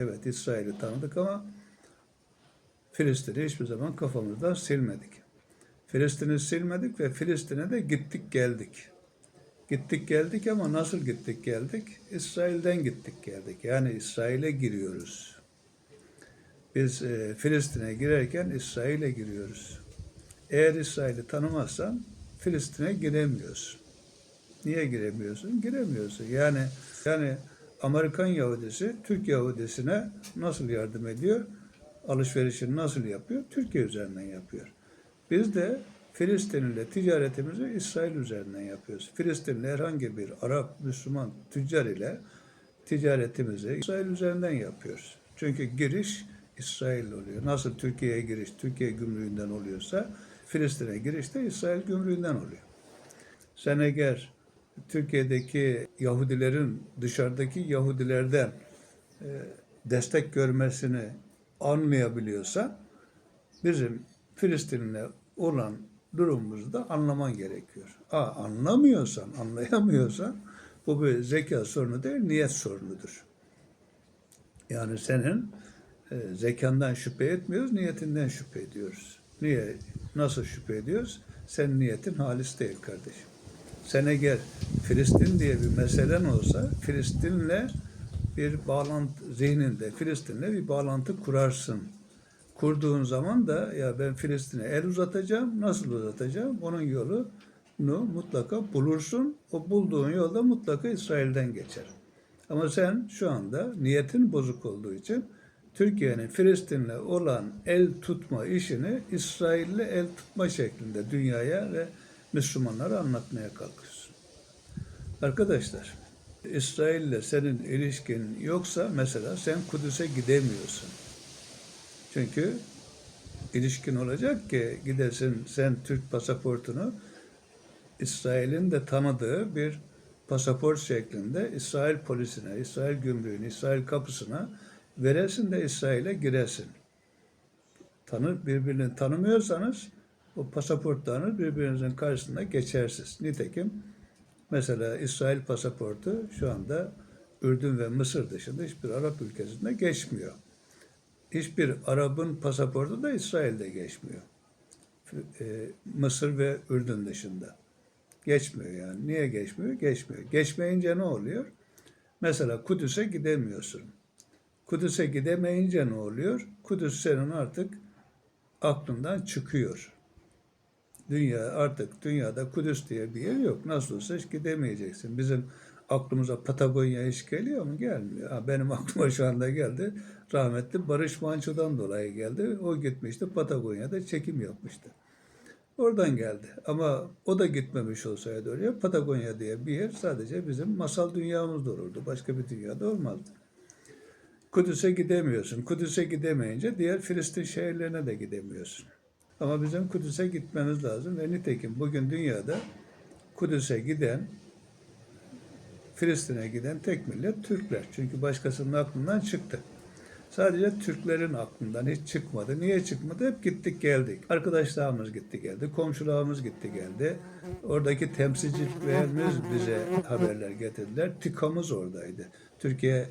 Evet İsrail'i tanıdık ama Filistin'i hiçbir zaman kafamızdan silmedik. Filistin'i silmedik ve Filistin'e de gittik geldik. Gittik geldik ama nasıl gittik geldik? İsrail'den gittik geldik. Yani İsrail'e giriyoruz. Biz e, Filistin'e girerken İsrail'e giriyoruz. Eğer İsrail'i tanımazsan Filistin'e giremiyorsun. Niye giremiyorsun? Giremiyorsun. Yani yani Amerikan Yahudisi Türk Yahudisine nasıl yardım ediyor? Alışverişini nasıl yapıyor? Türkiye üzerinden yapıyor. Biz de Filistin ile ticaretimizi İsrail üzerinden yapıyoruz. Filistinli herhangi bir Arap, Müslüman tüccar ile ticaretimizi İsrail üzerinden yapıyoruz. Çünkü giriş İsrail oluyor. Nasıl Türkiye'ye giriş Türkiye gümrüğünden oluyorsa Filistin'e giriş de İsrail gümrüğünden oluyor. Sen eğer Türkiye'deki Yahudilerin dışarıdaki Yahudilerden e, destek görmesini anlayabiliyorsa bizim Filistin'le olan durumumuzu da anlaman gerekiyor. Aa, anlamıyorsan, anlayamıyorsan bu bir zeka sorunu değil, niyet sorunudur. Yani senin e, zekandan şüphe etmiyoruz, niyetinden şüphe ediyoruz. Niye? Nasıl şüphe ediyoruz? Senin niyetin halis değil kardeşim. Sen eğer Filistin diye bir meselen olsa Filistin'le bir bağlantı zihninde Filistin'le bir bağlantı kurarsın. Kurduğun zaman da ya ben Filistin'e el uzatacağım. Nasıl uzatacağım? Onun yolunu mutlaka bulursun. O bulduğun yolda mutlaka İsrail'den geçer. Ama sen şu anda niyetin bozuk olduğu için Türkiye'nin Filistin'le olan el tutma işini İsrail'le el tutma şeklinde dünyaya ve Müslümanlara anlatmaya kalkıyorsun. Arkadaşlar, İsrail'le senin ilişkin yoksa mesela sen Kudüs'e gidemiyorsun. Çünkü ilişkin olacak ki gidesin sen Türk pasaportunu İsrail'in de tanıdığı bir pasaport şeklinde İsrail polisine, İsrail gümrüğüne, İsrail kapısına veresin de İsrail'e giresin. Tanır, birbirini tanımıyorsanız o pasaportlarınız birbirinizin karşısında geçersiz. Nitekim mesela İsrail pasaportu şu anda Ürdün ve Mısır dışında hiçbir Arap ülkesinde geçmiyor. Hiçbir Arap'ın pasaportu da İsrail'de geçmiyor. E, Mısır ve Ürdün dışında. Geçmiyor yani. Niye geçmiyor? Geçmiyor. Geçmeyince ne oluyor? Mesela Kudüs'e gidemiyorsun. Kudüs'e gidemeyince ne oluyor? Kudüs senin artık aklından çıkıyor. Dünya artık dünyada Kudüs diye bir yer yok. Nasıl olsa hiç gidemeyeceksin. Bizim aklımıza Patagonya hiç geliyor mu? Gelmiyor. Ha, benim aklıma şu anda geldi. Rahmetli Barış Manço'dan dolayı geldi. O gitmişti Patagonya'da çekim yapmıştı. Oradan geldi. Ama o da gitmemiş olsaydı oraya Patagonya diye bir yer sadece bizim masal dünyamızda olurdu. Başka bir dünyada olmazdı. Kudüs'e gidemiyorsun. Kudüs'e gidemeyince diğer Filistin şehirlerine de gidemiyorsun. Ama bizim Kudüs'e gitmemiz lazım ve nitekim bugün dünyada Kudüs'e giden, Filistin'e giden tek millet Türkler. Çünkü başkasının aklından çıktı. Sadece Türklerin aklından hiç çıkmadı. Niye çıkmadı? Hep gittik geldik. Arkadaşlarımız gitti geldi, komşularımız gitti geldi. Oradaki temsilcilerimiz bize haberler getirdiler. TİKA'mız oradaydı. Türkiye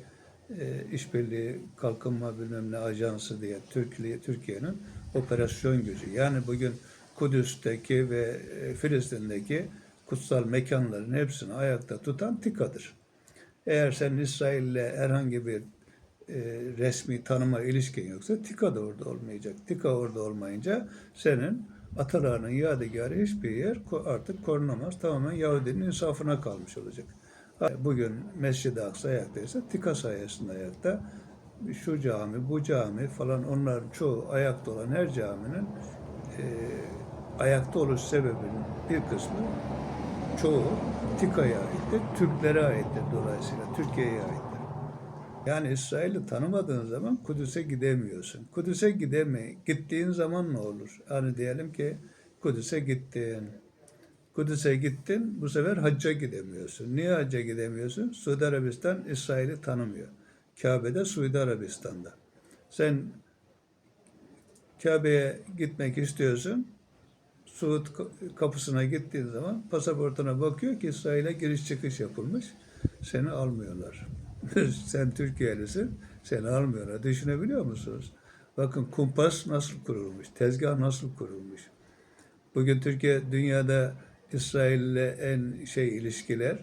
e, İşbirliği Kalkınma bilmem ne ajansı diye Türkiye Türkiye'nin operasyon gücü. Yani bugün Kudüs'teki ve e, Filistin'deki kutsal mekanların hepsini ayakta tutan TİKA'dır. Eğer sen İsrail'le herhangi bir e, resmi tanıma ilişkin yoksa TİKA da orada olmayacak. TİKA orada olmayınca senin atalarının yadigarı hiçbir yer artık korunamaz. Tamamen Yahudinin insafına kalmış olacak. Bugün Mescid-i Aksa ayaktaysa TİKA sayesinde ayakta. Şu cami, bu cami falan onların çoğu ayakta olan her caminin e, ayakta oluş sebebinin bir kısmı çoğu TİKA'ya aittir, Türklere aittir dolayısıyla, Türkiye'ye aittir. Yani İsrail'i tanımadığın zaman Kudüs'e gidemiyorsun. Kudüs'e gideme, gittiğin zaman ne olur? Hani diyelim ki Kudüs'e gittin. Kudüs'e gittin, bu sefer hacca gidemiyorsun. Niye hacca gidemiyorsun? Suudi Arabistan İsrail'i tanımıyor. Kabe'de Suudi Arabistan'da. Sen Kabe'ye gitmek istiyorsun. Suud kapısına gittiğin zaman pasaportuna bakıyor ki İsrail'e giriş çıkış yapılmış. Seni almıyorlar. Sen Türkiye'lisin. seni almıyorlar. Düşünebiliyor musunuz? Bakın kumpas nasıl kurulmuş, tezgah nasıl kurulmuş. Bugün Türkiye dünyada İsrail ile en şey ilişkiler,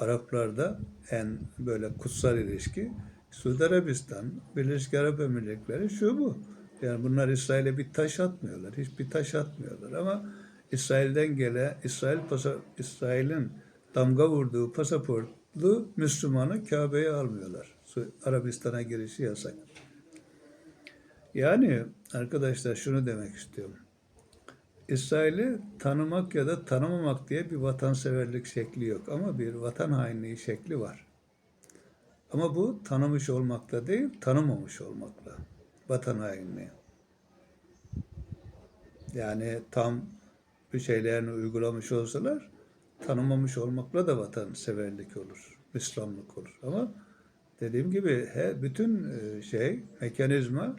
Araplarda en böyle kutsal ilişki Suudi Arabistan, Birleşik Arap Emirlikleri şu bu. Yani bunlar İsrail'e bir taş atmıyorlar. Hiçbir taş atmıyorlar ama İsrail'den gelen İsrail pasa, İsrail'in damga vurduğu pasaportlu Müslümanı Kabe'ye almıyorlar. Arabistan'a girişi yasak. Yani arkadaşlar şunu demek istiyorum. İsrail'i tanımak ya da tanımamak diye bir vatanseverlik şekli yok ama bir vatan hainliği şekli var. Ama bu tanımış olmakla değil, tanımamış olmakla. Vatan hainliği. Yani tam bir şeylerini uygulamış olsalar tanımamış olmakla da vatanseverlik olur, Müslümanlık olur. Ama dediğim gibi he, bütün e, şey, mekanizma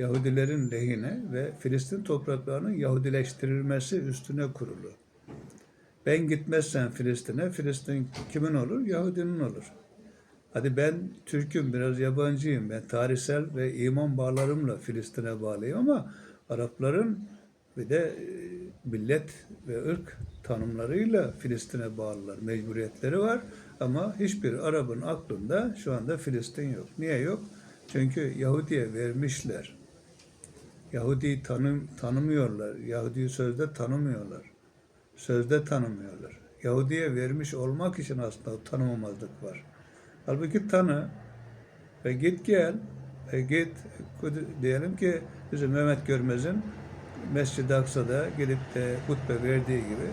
Yahudilerin lehine ve Filistin topraklarının Yahudileştirilmesi üstüne kurulu. Ben gitmezsem Filistin'e, Filistin kimin olur? Yahudinin olur. Hadi ben Türk'üm, biraz yabancıyım. Ben tarihsel ve iman bağlarımla Filistin'e bağlıyım ama Arapların bir de e, millet ve ırk tanımlarıyla Filistin'e bağlılar. Mecburiyetleri var ama hiçbir Arap'ın aklında şu anda Filistin yok. Niye yok? Çünkü Yahudi'ye vermişler. Yahudi tanım, tanımıyorlar. Yahudi'yi sözde tanımıyorlar. Sözde tanımıyorlar. Yahudi'ye vermiş olmak için aslında o tanımamazlık var. Halbuki tanı ve git gel ve git diyelim ki bizim Mehmet Görmez'in Mescid-i Aksa'da gidip de hutbe verdiği gibi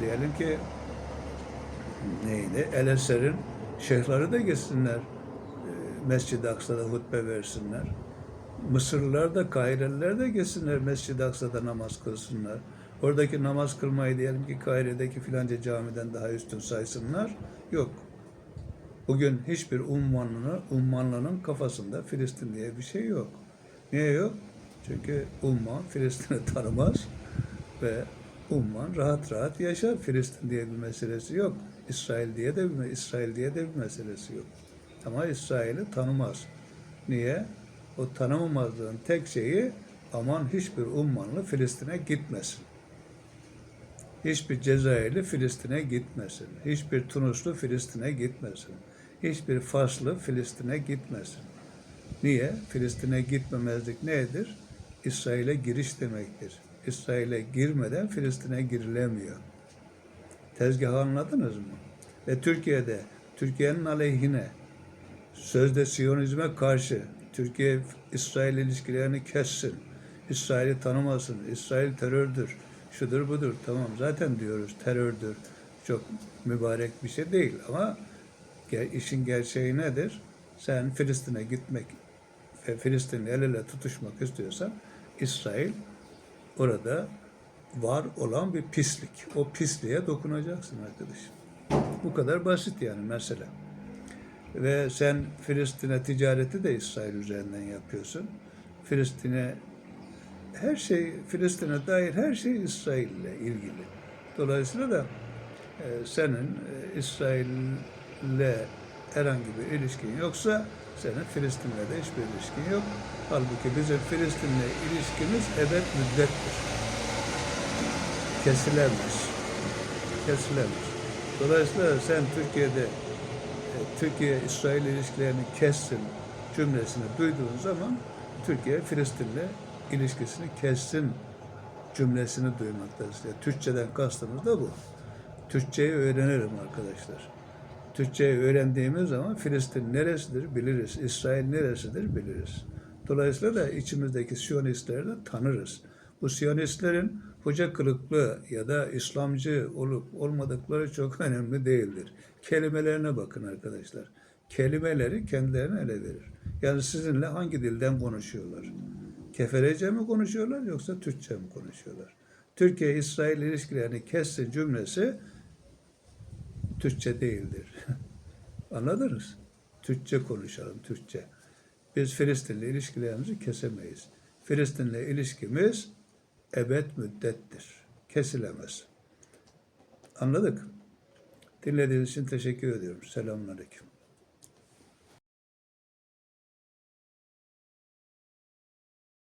diyelim ki neydi? El Eser'in şeyhleri de gitsinler. e, Mescid-i Aksa'da hutbe versinler. Mısırlılar da, Kahireliler de gitsinler Mescid-i Aksa'da namaz kılsınlar. Oradaki namaz kılmayı diyelim ki Kahire'deki filanca camiden daha üstün saysınlar. Yok. Bugün hiçbir ummanlının, ummanlının kafasında Filistin diye bir şey yok. Niye yok? Çünkü umman Filistin'i tanımaz ve umman rahat rahat yaşar. Filistin diye bir meselesi yok. İsrail diye de bir, İsrail diye de bir meselesi yok. Ama İsrail'i tanımaz. Niye? O tanımamazlığın tek şeyi aman hiçbir ummanlı Filistin'e gitmesin. Hiçbir Cezayirli Filistin'e gitmesin. Hiçbir Tunuslu Filistin'e gitmesin. Hiçbir Faslı Filistin'e gitmesin. Niye? Filistin'e gitmemezlik nedir? İsrail'e giriş demektir. İsrail'e girmeden Filistin'e girilemiyor. Tezgahı anladınız mı? Ve Türkiye'de Türkiye'nin aleyhine sözde Siyonizme karşı Türkiye İsrail ilişkilerini kessin. İsrail'i tanımasın. İsrail terördür. Şudur budur. Tamam zaten diyoruz terördür. Çok mübarek bir şey değil ama işin gerçeği nedir? Sen Filistin'e gitmek ve Filistin'le el ele tutuşmak istiyorsan İsrail orada var olan bir pislik. O pisliğe dokunacaksın arkadaşım. Bu kadar basit yani mesele. Ve sen Filistin'e ticareti de İsrail üzerinden yapıyorsun. Filistin'e her şey, Filistin'e dair her şey İsrail ile ilgili. Dolayısıyla da e, senin e, İsrail'le herhangi bir ilişkin yoksa senin Filistin'le de hiçbir ilişkin yok. Halbuki bizim Filistin'le ilişkimiz ebed müddettir. Kesilemez. Kesilemez. Dolayısıyla sen Türkiye'de Türkiye-İsrail ilişkilerini kessin cümlesini duyduğun zaman Türkiye Filistin'le ilişkisini kessin cümlesini duymaktasın. Yani Türkçeden kastımız da bu. Türkçeyi öğrenirim arkadaşlar. Türkçeyi öğrendiğimiz zaman Filistin neresidir biliriz. İsrail neresidir biliriz. Dolayısıyla da içimizdeki Siyonistleri de tanırız. Bu Siyonistlerin hoca kılıklı ya da İslamcı olup olmadıkları çok önemli değildir. Kelimelerine bakın arkadaşlar. Kelimeleri kendilerine ele verir. Yani sizinle hangi dilden konuşuyorlar? Keferece mi konuşuyorlar yoksa Türkçe mi konuşuyorlar? Türkiye-İsrail ilişkilerini kessin cümlesi Türkçe değildir. Anladınız? Türkçe konuşalım, Türkçe. Biz Filistin'le ilişkilerimizi kesemeyiz. Filistin'le ilişkimiz ebed müddettir. Kesilemez. Anladık. Dinlediğiniz için teşekkür ediyorum. Selamünaleyküm.